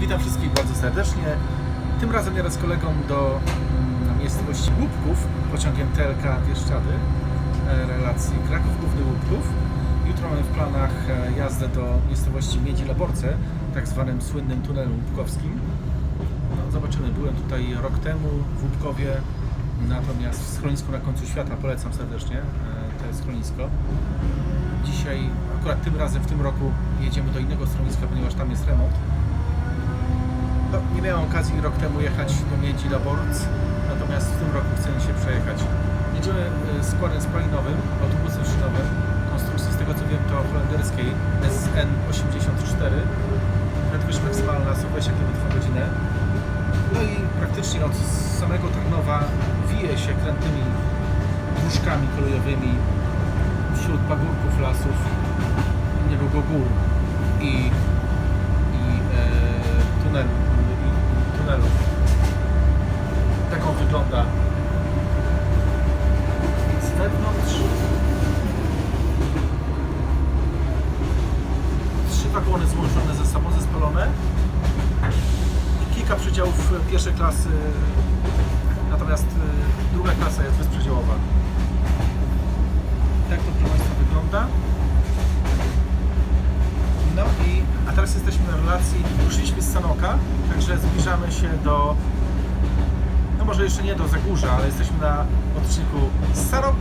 Witam wszystkich bardzo serdecznie. Tym razem jadę z kolegą do mm, miejscowości Łupków pociągiem TLK Bieszczady e, relacji Kraków Główny Łupków. Jutro mamy w planach e, jazdę do miejscowości Miedzi Laborce, tak zwanym słynnym tunelu łupkowskim. No, zobaczymy, byłem tutaj rok temu w Łupkowie, natomiast w schronisku na końcu świata polecam serdecznie e, to schronisko. Dzisiaj, akurat tym razem w tym roku jedziemy do innego schroniska, ponieważ tam jest remont. No, nie miałem okazji rok temu jechać do Miedzi Laborc, natomiast w tym roku chcę się przejechać. Jedziemy y, składem spalinowym, autobusem szynowym, konstrukcji z tego co wiem to holenderskiej SN84. Prędkość maksymalna 120 km na godzinę. No i praktycznie od samego Tarnowa wije się krętymi dróżkami kolejowymi wśród pagórków, lasów, niedługo gór wygląda z wewnątrz. Trzy wagony złączone ze sobą, zespolone i kilka przedziałów pierwszej klasy, natomiast e, druga klasa jest bezprzedziałowa. Tak to proszę Państwa wygląda. No i, a teraz jesteśmy na relacji, ruszyliśmy z Sanoka, także zbliżamy się do, no może jeszcze nie do Zagórza, ale jesteśmy na odcinku Sarok,